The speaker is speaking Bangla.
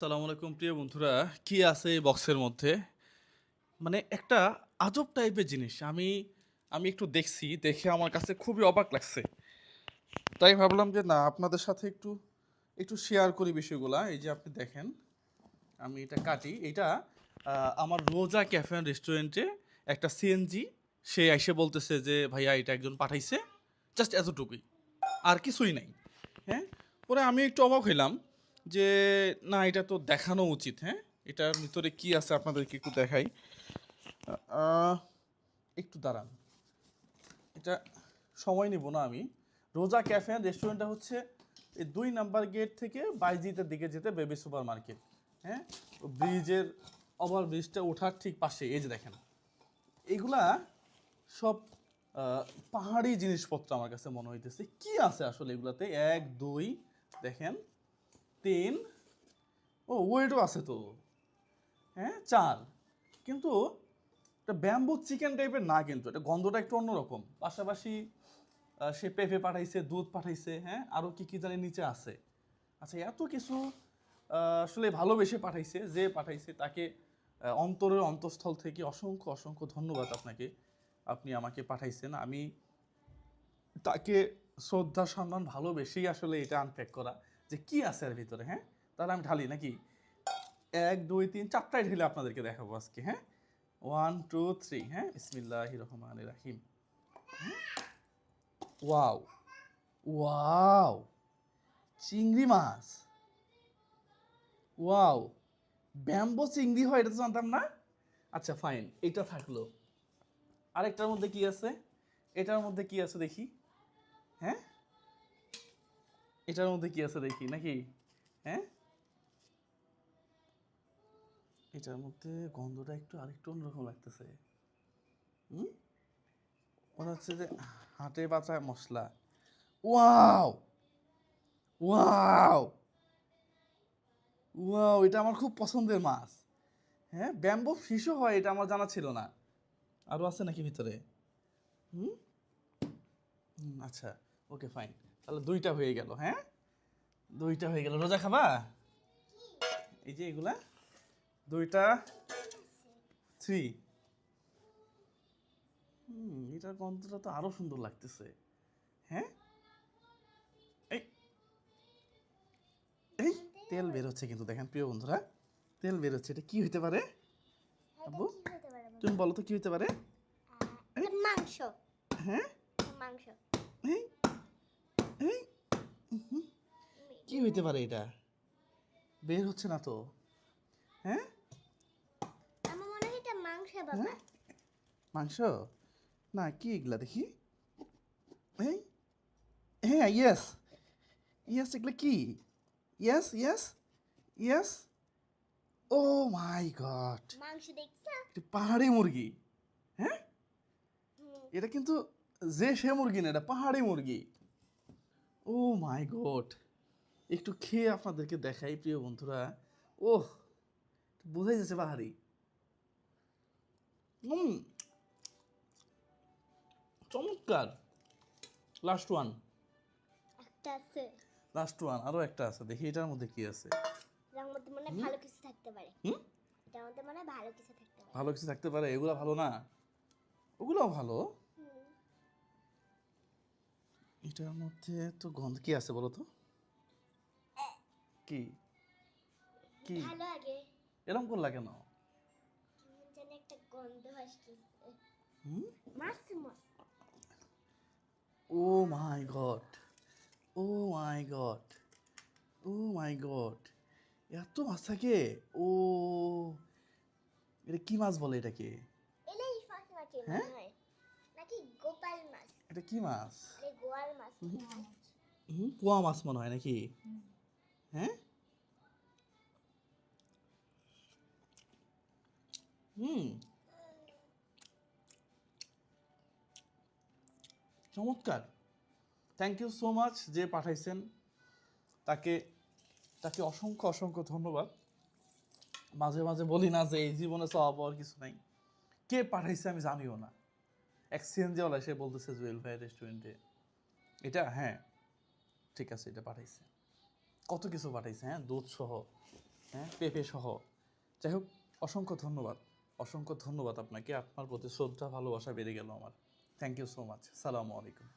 সালাম আলাইকুম, প্রিয় বন্ধুরা। কি আছে এই বক্সের মধ্যে? মানে একটা আজব টাইপের জিনিস। আমি আমি একটু দেখছি, দেখে আমার কাছে খুবই অবাক লাগছে। তাই ভাবলাম যে না, আপনাদের সাথে একটু একটু শেয়ার করি বিষয়গুলা। এই যে আপনি দেখেন, আমি এটা কাটি। এটা আমার রোজা ক্যাফে রেস্টুরেন্টে একটা সিএনজি সে এসে বলতেছে যে, ভাইয়া, এটা একজন পাঠাইছে। জাস্ট এতটুকুই। আর কিছুই নাই। হ্যাঁ? পরে আমি একটু অবাক হইলাম। যে, না, এটা তো দেখানো উচিত হ্যাঁ? এটার ভিতরে কি আছে আপনাদেরকে একটু দেখাই। একটু দাঁড়ান। এটা সময় নিব না আমি। রোজা ক্যাফে রেস্টুরেন্টটা হচ্ছে এই দুই নাম্বার গেট থেকে বাইজিতের দিকে যেতে বেবি সুপার মার্কেট হ্যাঁ? ব্রিজের ওভার ব্রিজটা ওঠার ঠিক পাশে, এই যে দেখেন। এগুলা সব পাহাড়ি জিনিসপত্র আমার কাছে মনে হইতেছে। কি আছে আসলে এগুলাতে? এক, দুই, দেখেন। তিন। ও, ওয়েটও আছে তো। হ্যাঁ চার। কিন্তু এটা ব্যাম্বু চিকেন টাইপের না কিন্তু, এটা গন্ধটা একটু অন্যরকম। পাশাপাশি সে পেঁপে পাঠাইছে, দুধ পাঠাইছে হ্যাঁ আরও কি কী জানি নিচে আছে। আচ্ছা এত কিছু আসলে ভালোবেসে পাঠাইছে, যে পাঠাইছে, তাকে অন্তরের অন্তঃস্থল থেকে অসংখ্য অসংখ্য ধন্যবাদ আপনাকে, আপনি আমাকে পাঠাইছেন। আমি তাকে শ্রদ্ধা সম্মান ভালোবেসেই আসলে এটা আনপ্যাক করা। যে কি আছে এর ভিতরে হ্যাঁ? তাহলে আমি ঢালি নাকি? এক, দুই, তিন চারটায় ঢেলে আপনাদেরকে দেখাবো আজকে হ্যাঁ? ওয়ান টু থ্রি হ্যাঁ? ইসমিল্লাহ রহমান রাহিম। ওয়াও ওয়াও চিংড়ি মাছ। ওয়াও ব্যাম্বো চিংড়ি হয়, এটা তো জানতাম না? আচ্ছা ফাইন এটা থাকল। আরেকটার মধ্যে কি আছে? এটার মধ্যে কি আছে দেখি? হ্যাঁ? এটার মধ্যে কি আছে দেখি নাকি? হ্যাঁ? এটার মধ্যে গন্ধটা একটু আরেকটু অন্যরকম লাগতেছে। হুম? মনে হচ্ছে যে হাটে বাঁচা মশলা। ওয়াও! ওয়াও! ওয়াও এটা আমার খুব পছন্দের মাছ। হ্যাঁ ব্যাম্বো ফিশও হয় এটা আমার জানা ছিল না। আরও আছে নাকি ভিতরে? হুম, আচ্ছা ওকে ফাইন। তাহলে দুইটা হয়ে গেল হ্যাঁ? দুইটা হয়ে গেল। রোজা খাবা? এই যে এগুলা। দুইটা থ্রি হুম এটার গন্ধটা তো আরও সুন্দর লাগতেছে। হ্যাঁ? এই এই তেল বের হচ্ছে কিন্তু দেখেন প্রিয় বন্ধুরা। তেল বের হচ্ছে এটা কি হইতে পারে? আব্বু? তুমি বলো তো কি হইতে পারে? মাংস। হ্যাঁ? মাংস। উহুম, কি হইতে পারে এটা? বের হচ্ছে না তো। হ্যাঁ? আমার মনে হয় এটা মাংস বাবা। হ্যাঁ? মাংস? না কি এগুলা দেখি? এই? হ্যাঁ ইয়েস ইয়েস এগুলা কি? Yes yes yes oh my god মাংস দেখছ? পাহাড়ি মুরগি। হ্যাঁ? এটা কিন্তু যে সে মুরগি না এটা পাহাড়ি মুরগি। Oh my god. একটু খেয়ে আপনাদেরকে দেখাই প্রিয় বন্ধুরা। ওহ বোঝাই যাচ্ছে পাহাড়ি। হুম চমৎকার। লাস্ট ওয়ান লাস্ট ওয়ান আরও একটা আছে। দেখি এটার মধ্যে কি আছে? এটার মধ্যে মনে ভালো কিছু থাকতে পারে। হুম? এটার মধ্যে মনে ভালো কিছু থাকতে পারে। ভালো কিছু থাকতে পারে এগুলো ভালো না? ওগুলোও ভালো? এটার মধ্যে তো গন্ধ কি আছে বলো তো কি? কি এরকম করলা কেন? মাছ মাছ। ও my god. Oh my god. Oh my god. এত মাছ থাকে? ও। এটা কি মাছ বলে এটাকে? মাছ হ্যাঁ? নাকি গোপাল মাছ? এটা কি মাছ? পোয়া মাছ মনে হয় নাকি? হ্যাঁ? হুম। চমৎকার। থ্যাংক ইউ সো মাচ যে পাঠাইছেন। তাকে তাকে অসংখ্য অসংখ্য ধন্যবাদ। মাঝে মাঝে বলি না যে এই জীবনে চাওয়া পাওয়ার কিছু নাই। কে পাঠাইছে আমি জানিও না। এক্সচেঞ্জওয়ালা সে বলতেছে জুয়েল ভাই রেস্টুরেন্টে এটা হ্যাঁ। ঠিক আছে, এটা পাঠাইছে। কত কিছু পাঠাইছে হ্যাঁ? দুধ সহ হ্যাঁ? পেঁপে সহ। যাই হোক, অসংখ্য ধন্যবাদ। অসংখ্য ধন্যবাদ আপনাকে। আপনার প্রতি শ্রদ্ধা, ভালোবাসা বেড়ে গেল আমার। থ্যাংক ইউ সো মাচ সালামু আলাইকুম।